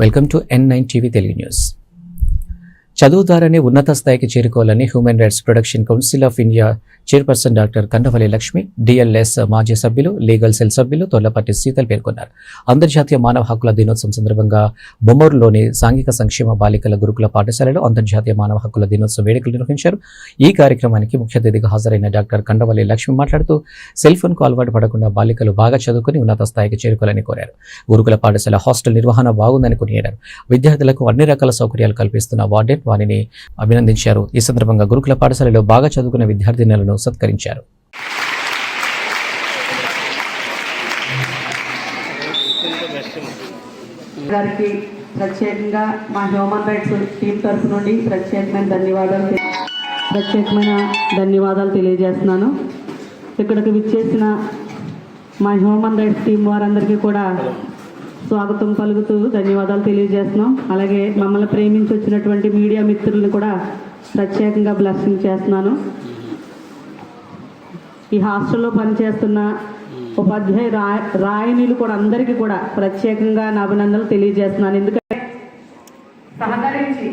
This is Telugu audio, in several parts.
welcome to N nine TV Telugu news చదువు ద్వారానే ఉన్నత స్థాయికి చేరుకోవాలని human rights production council of India chairperson doctor Kandavalli Lakshmi DLS మాజీ సభ్యులు లీగల్ సెల్ సభ్యులు తొల్లపాటి సీతలు పేర్కొన్నారు. అంతర్జాతీయ మానవ హక్కుల దినోత్సవం సందర్భంగా బొమ్మూరులోని సాంఘిక సంక్షేమ బాలికల గురుకుల పాఠశాలలో అంతర్జాతీయ మానవ హక్కుల దినోత్సవ వేడుకలు నిర్వహించారు. ఈ కార్యక్రమానికి ముఖ్య అతిథిగా హాజరైన డాక్టర్ కండవల్లి లక్ష్మి మాట్లాడుతూ సెల్ ఫోన్కు అలవాటు పడకుండా బాలికలు బాగా చదువుకుని ఉన్నత స్థాయికి చేరుకోవాలని కోరారు. గురుకుల పాఠశాల హాస్టల్ నిర్వహణ బాగుందని కొనియాడారు. విద్యార్థులకు అన్ని రకాల సౌకర్యాలు కల్పిస్తున్న వార్డెన్ వారిని అభినందించారు. ఈ సందర్భంగా గురుకుల పాఠశాలలో బాగా చదువుకున్న విద్యార్థినులను సత్కరించారు. గారికి ప్రత్యేకంగా మా హ్యూమన్ రైట్స్ టీం తరఫు నుండి ప్రత్యేకమైన ధన్యవాదాలు ప్రత్యేకమైన ధన్యవాదాలు తెలియజేస్తున్నాను. ఇక్కడికి విచ్చేసిన మా హ్యూమన్ రైట్స్ టీం వారందరికీ కూడా స్వాగతం పలుకుతూ ధన్యవాదాలు తెలియజేస్తున్నాం. అలాగే మమ్మల్ని ప్రేమించి వచ్చినటువంటి మీడియా మిత్రులను కూడా ప్రత్యేకంగా బ్లెస్సింగ్ చేస్తున్నాను. ఈ హాస్టల్లో పనిచేస్తున్న ఉపాధ్యాయ రాయనీలు కూడా అందరికీ కూడా ప్రత్యేకంగా నా అభినందనలు తెలియజేస్తున్నాను. ఎందుకంటే సహకరించి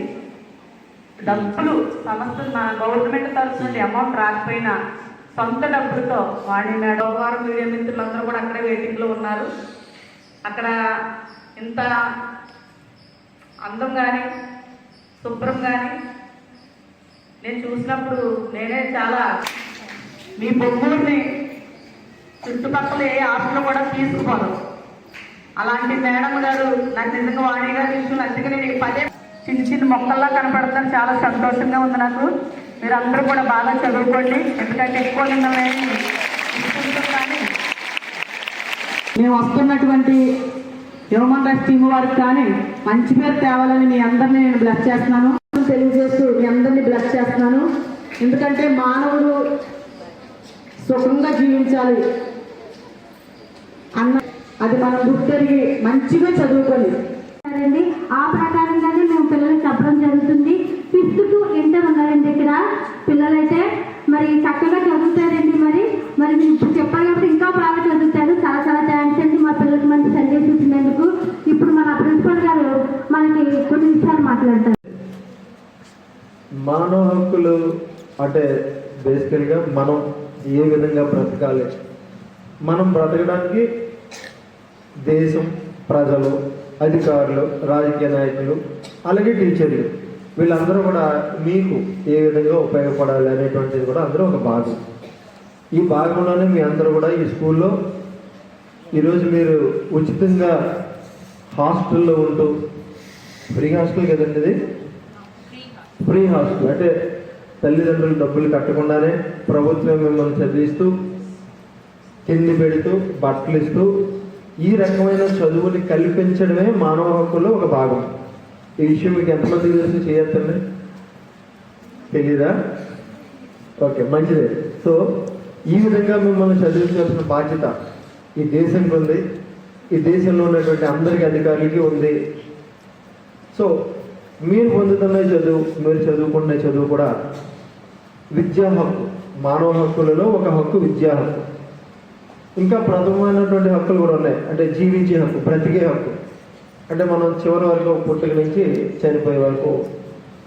డబ్బులు సంస్థ మా గవర్నమెంట్ తరఫు నుండి అమౌంట్ రాకపోయినా సొంత డబ్బులతో వాడి మేడం వారు మీడియా మిత్రులందరూ కూడా అక్కడే వెయిటింగ్లో ఉన్నారు. అక్కడ ఇంత అందం కానీ శుభ్రం కానీ నేను చూసినప్పుడు నేనే చాలా మీ బొమ్మల్ని చుట్టుపక్కల ఏ హాస్టల్ కూడా తీసుకుపోను అలాంటి మేడం గారు నాకు నిజంగా వాణి గారి అందుకే నేను పదే చిన్న చిన్న మొక్కల్లా కనపడతాను. చాలా సంతోషంగా ఉంది నాకు. మీరు అందరూ కూడా బాగా చదువుకోండి. ఎందుకంటే ఎక్కువ మిమ్మల్ని ఇష్టం కానీ మేము వస్తున్నటువంటి హ్యూమన్ రైట్స్ టీమ్ వారికి కానీ మంచి పేరు తేవాలని మీ అందరినీ నేను బ్లెస్ చేస్తున్నాను. తెలియజేస్తూ మీ అందరినీ బ్లెస్ చేస్తున్నాను. ఎందుకంటే మానవుడు సుఖంగా జీవించాలి. అన్న అది మనం గుర్తెరిగి మంచిగా చదువుకొని అండి ఆ ప్రకారంగానే మేము పిల్లలకి చెప్పడం జరుగుతుంది. ఫిఫ్త్ టు ఇంటర్ ఉన్నారండి ఇక్కడ పిల్లలైతే. మరి చక్కగా చదువుతారండి మరి. మరి మీరు చెప్పారు కాబట్టి మానవ హక్కులు అంటే బేసికల్గా మనం ఏ విధంగా బ్రతకాలి? మనం బ్రతకడానికి దేశం ప్రజలు అధికారులు రాజకీయ నాయకులు అలాగే టీచర్లు వీళ్ళందరూ కూడా మీకు ఏ విధంగా ఉపయోగపడాలి అనేటువంటిది కూడా అందరూ ఒక భాగం. ఈ భాగంలోనే మీ అందరూ కూడా ఈ స్కూల్లో ఈరోజు మీరు ఉచితంగా హాస్టల్లో ఉంటూ ఫ్రీ హాస్టల్ కదండి ఇది? Free hostel. అంటే తల్లిదండ్రులు డబ్బులు కట్టకుండానే ప్రభుత్వం మిమ్మల్ని చదివిస్తూ తిండి పెడుతూ బట్టలు ఇస్తూ ఈ రకమైన చదువుని కల్పించడమే మానవ హక్కుల్లో ఒక భాగం. ఈ విషయం మీకు ఎంతమంది తెలిసి? చేయొచ్చండి తెలీదా? ఓకే మంచిదే. సో ఈ విధంగా మిమ్మల్ని చదివించాల్సిన బాధ్యత ఈ దేశంకి ఉంది ఈ దేశంలో ఉన్నటువంటి అందరికీ అధికారులకి ఉంది. సో మీరు పొందుతున్న చదువు మీరు చదువుకున్న చదువు కూడా విద్యా హక్కు. మానవ హక్కులలో ఒక హక్కు విద్యా హక్కు. ఇంకా ప్రథమమైనటువంటి హక్కులు కూడా ఉన్నాయి. అంటే జీవించే హక్కు బ్రతికే హక్కు. అంటే మనం చివరి వరకు పుట్టుక నుంచి చనిపోయే వరకు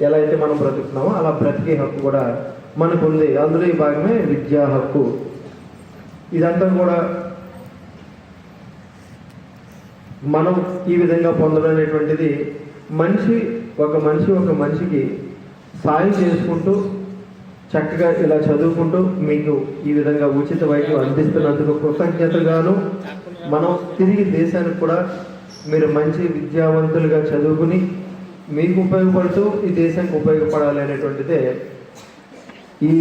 ఎలా అయితే మనం బ్రతుకుతున్నామో అలా బ్రతికే హక్కు కూడా మనకు ఉంది. అందులో ఈ భాగమే విద్యా హక్కు. ఇదంతా కూడా మనం ఈ విధంగా పొందడం అనేటువంటిది మనిషి ఒక మనిషి ఒక మనిషికి సాయం చేసుకుంటూ చక్కగా ఇలా చదువుకుంటూ మీకు ఈ విధంగా ఉచిత వైద్యం అందిస్తున్నందుకు కృతజ్ఞతగాను. మనం తిరిగి దేశానికి కూడా మీరు మంచి విద్యావంతులుగా చదువుకుని మీకు ఉపయోగపడుతూ ఈ దేశానికి ఉపయోగపడాలి అనేటువంటిదే ఈ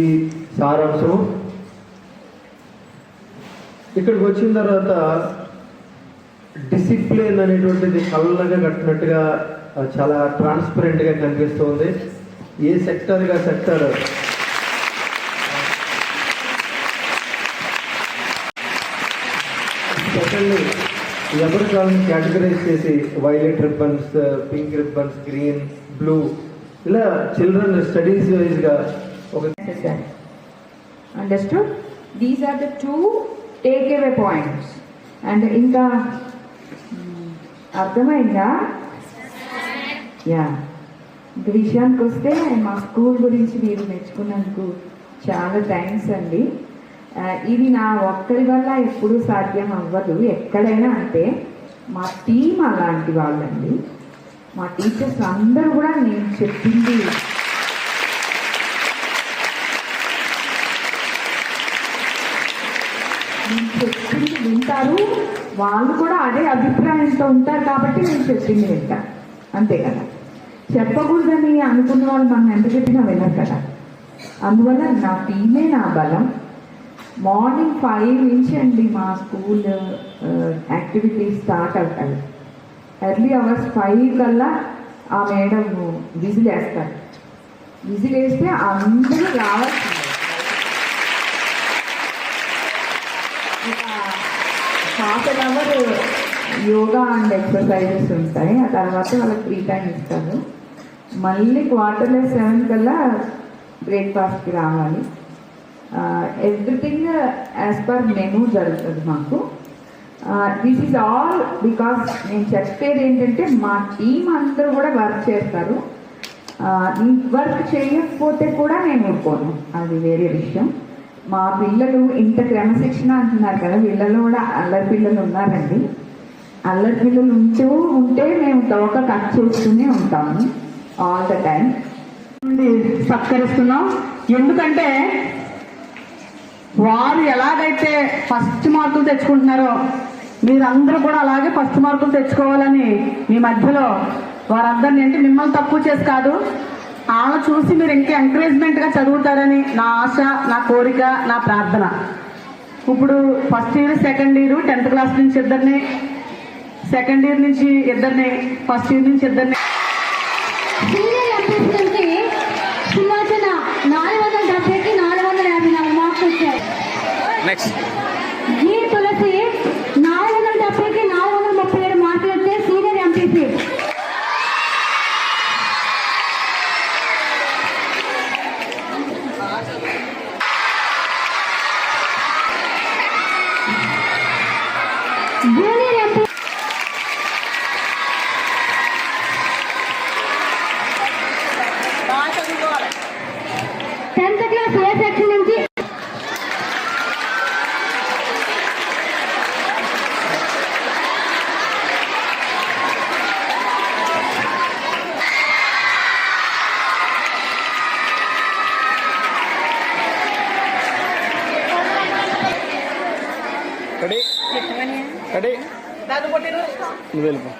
సారాంశం ఇక్కడికి వచ్చిన తర్వాత డిసిప్లిన్ అనేటువంటిది కళ్ళగా కట్టినట్టుగా చాలా ట్రాన్స్పరెంట్గా కనిపిస్తుంది. ఏ సెక్టర్గా సెక్టర్ సెకండ్ ఎవరి కావాలని కేటగరైజ్ చేసి violet ribbons pink ribbons green blue ఇలా చిల్డ్రన్ స్టడీస్ వైజ్గా ఒక these are the two take two points and ఇంకా అర్థమైందా? యా. ఇంక విషయానికి వస్తే మా స్కూల్ గురించి మీరు మెచ్చుకున్నందుకు చాలా థ్యాంక్స్ అండి. ఇది నా ఒక్కరి వల్ల ఎప్పుడూ సాధ్యం అవ్వదు ఎక్కడైనా అంటే మా టీం అలాంటి వాళ్ళండి. మా టీచర్స్ అందరూ కూడా నేను చెప్పింది. నేను చెప్పింది వింటారు. వాళ్ళు కూడా అదే అభిప్రాయంతో ఉంటారు కాబట్టి నేను చెప్పింది వింటాను అంతే కదా. చెప్పకూడదని అనుకున్న వాళ్ళు మనం ఎంత చెప్పినా వినరు కదా. అందువల్ల నా టీమే నా బలం. మార్నింగ్ ఫైవ్ నుంచి అండి మా స్కూల్ యాక్టివిటీస్ స్టార్ట్ అవుతాయి. ఎర్లీ అవర్స్ ఫైవ్ కల్లా ఆ మేడం విజిల్ వేస్తారు. విజిల్ వేస్తే అందరూ రావాల్సిందే half an hour yoga and exercises ఉంటాయి. ఆ తర్వాత వాళ్ళకి ఫ్రీ టైం ఇస్తారు. మళ్ళీ క్వార్టర్లెస్ సెవెన్ కల్లా బ్రేక్ఫాస్ట్కి రావాలి. ఎవ్రీథింగ్ యాజ్ పర్ మెనూ జరుగుతుంది మాకు. దిస్ ఈజ్ ఆల్ బికాస్ నేను చెప్పేది ఏంటంటే మా టీం అందరూ కూడా వర్క్ చేస్తారు. వర్క్ చేయకపోతే కూడా నేను ఊరుకోను అది వేరే విషయం. మా పిల్లలు ఇంత క్రమశిక్షణ అంటున్నారు కదా వీళ్ళలో కూడా అల్లరి పిల్లలు ఉన్నారండి. అల్లరి పిల్లలు ఉంటూ ఉంటే మేము తోక కట్ చేస్తూనే ఉంటాము. ఆల్ ద టైం నుండి సత్కరిస్తున్నాం. ఎందుకంటే వారు ఎలాగైతే ఫస్ట్ మార్కులు తెచ్చుకుంటున్నారో మీరందరూ కూడా అలాగే ఫస్ట్ మార్కులు తెచ్చుకోవాలని మీ మధ్యలో వారందరినీ అంటే మిమ్మల్ని తక్కువ చేసి కాదు వాళ్ళ చూసి మీరు ఇంకా ఎంకరేజ్మెంట్గా చదువుతారని నా ఆశ నా కోరిక నా ప్రార్థన. ఇప్పుడు first year second year tenth class నుంచి ఇద్దరిని సెకండ్ ఇయర్ నుంచి ఇద్దరిని ఫస్ట్ ఇయర్ నుంచి ఇద్దరిని next. నువ్వు వెళ్ళిపో.